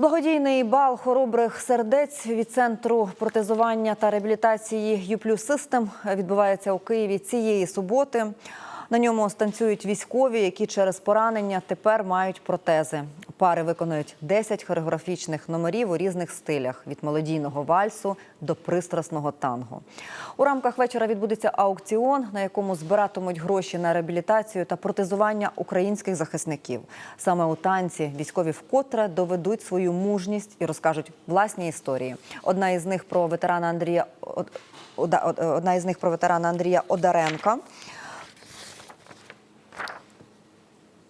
Благодійний бал хоробрих сердець від центру протезування та реабілітації «Юплюс Систем відбувається у Києві цієї суботи. На ньому станцюють військові, які через поранення тепер мають протези. Пари виконують 10 хореографічних номерів у різних стилях від мелодійного вальсу до пристрасного танго. У рамках вечора відбудеться аукціон, на якому збиратимуть гроші на реабілітацію та протезування українських захисників. Саме у танці військові вкотре доведуть свою мужність і розкажуть власні історії. Одна із них про ветерана Андрія Од- одна із них про ветерана Андрія Одаренка.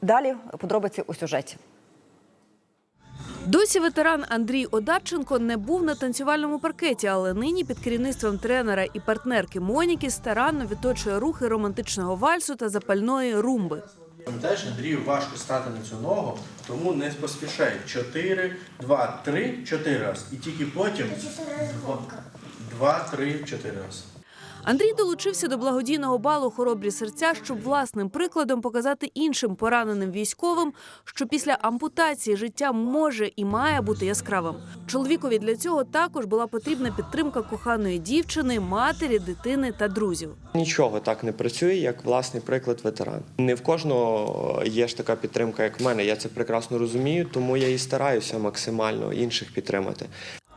Далі подробиці у сюжеті. Досі ветеран Андрій Одарченко не був на танцювальному паркеті, але нині під керівництвом тренера і партнерки Моніки старанно відточує рухи романтичного вальсу та запальної румби. Пам'ятаєш, Андрію важко стати на цю ногу, тому не поспішай. Чотири, два, три, чотири раз. І тільки потім два, три, чотири раз. Андрій долучився до благодійного балу Хоробрі серця, щоб власним прикладом показати іншим пораненим військовим, що після ампутації життя може і має бути яскравим. Чоловікові для цього також була потрібна підтримка коханої дівчини, матері, дитини та друзів. Нічого так не працює, як власний приклад ветеран. Не в кожного є ж така підтримка, як в мене. Я це прекрасно розумію, тому я і стараюся максимально інших підтримати.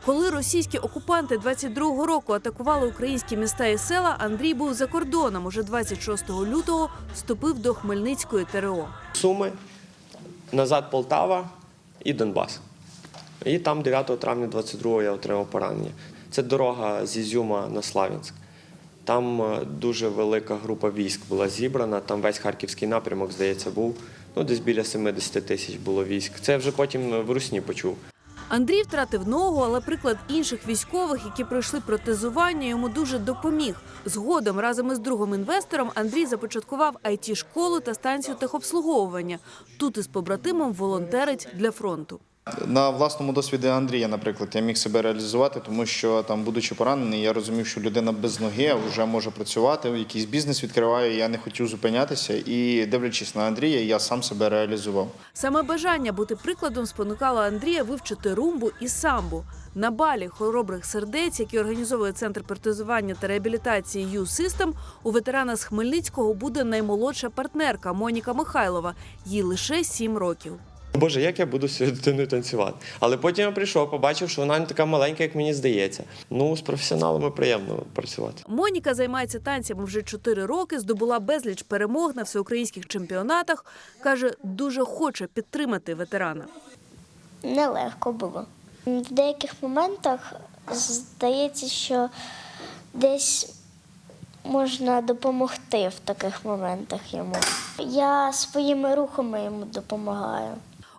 Коли російські окупанти 22-го року атакували українські міста і села, Андрій був за кордоном. Уже 26 лютого вступив до Хмельницької ТРО. Суми, назад Полтава і Донбас. І там 9 травня 22-го я отримав поранення. Це дорога з Ізюма на Славянськ. Там е, дуже велика група військ була зібрана. Там весь харківський напрямок, здається, був. Ну, десь біля 70 тисяч було військ. Це вже потім в Русні почув. Андрій втратив ногу, але приклад інших військових, які пройшли протезування, йому дуже допоміг. Згодом разом із другим інвестором Андрій започаткував it школу та станцію техобслуговування. Тут із побратимом волонтерить для фронту. На власному досвіді Андрія, наприклад, я міг себе реалізувати, тому що там, будучи поранений, я розумів, що людина без ноги вже може працювати, якийсь бізнес відкриває. Я не хотів зупинятися. І дивлячись на Андрія, я сам себе реалізував. Саме бажання бути прикладом спонукало Андрія вивчити румбу і самбу. На балі хоробрих сердець, який організовує центр протезування та реабілітації ю систем у ветерана з Хмельницького буде наймолодша партнерка Моніка Михайлова. Їй лише сім років. Боже, як я буду з цією дитиною танцювати? Але потім я прийшов, побачив, що вона не така маленька, як мені здається. Ну, з професіоналами приємно працювати. Моніка займається танцями вже чотири роки, здобула безліч перемог на всеукраїнських чемпіонатах. каже, дуже хоче підтримати ветерана. нелегко було. В деяких моментах здається, що десь можна допомогти в таких моментах йому. Я своїми рухами йому допомагаю.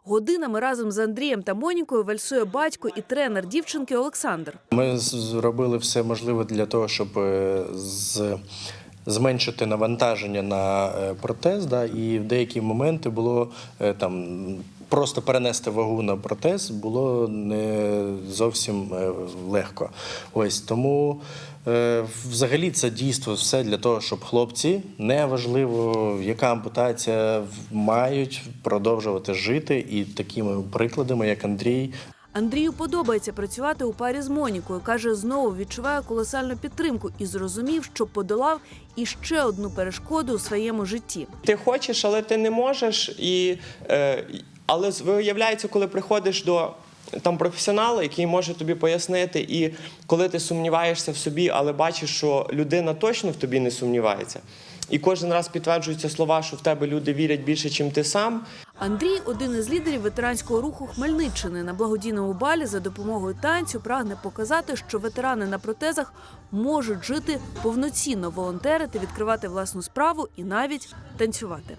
Годинами разом з Андрієм та Монікою вальсує батько і тренер дівчинки Олександр. Ми зробили все можливе для того, щоб е, з, зменшити навантаження на е, протез. Да, і в деякі моменти було е, там. Просто перенести вагу на протез було не зовсім е, легко. Ось тому е, взагалі це дійство все для того, щоб хлопці, неважливо яка ампутація, мають продовжувати жити і такими прикладами, як Андрій, Андрію подобається працювати у парі з Монікою. каже, знову відчуває колосальну підтримку і зрозумів, що подолав іще одну перешкоду у своєму житті. Ти хочеш, але ти не можеш. І, е, але виявляється, коли приходиш до там професіонала, який може тобі пояснити, і коли ти сумніваєшся в собі, але бачиш, що людина точно в тобі не сумнівається. І кожен раз підтверджуються слова, що в тебе люди вірять більше, ніж ти сам. Андрій один із лідерів ветеранського руху Хмельниччини. На благодійному балі за допомогою танцю прагне показати, що ветерани на протезах можуть жити повноцінно, волонтерити, відкривати власну справу і навіть танцювати.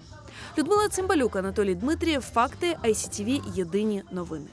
Людмила Цимбалюк, Анатолій Дмитрієв. Факти ICTV. Єдині новини.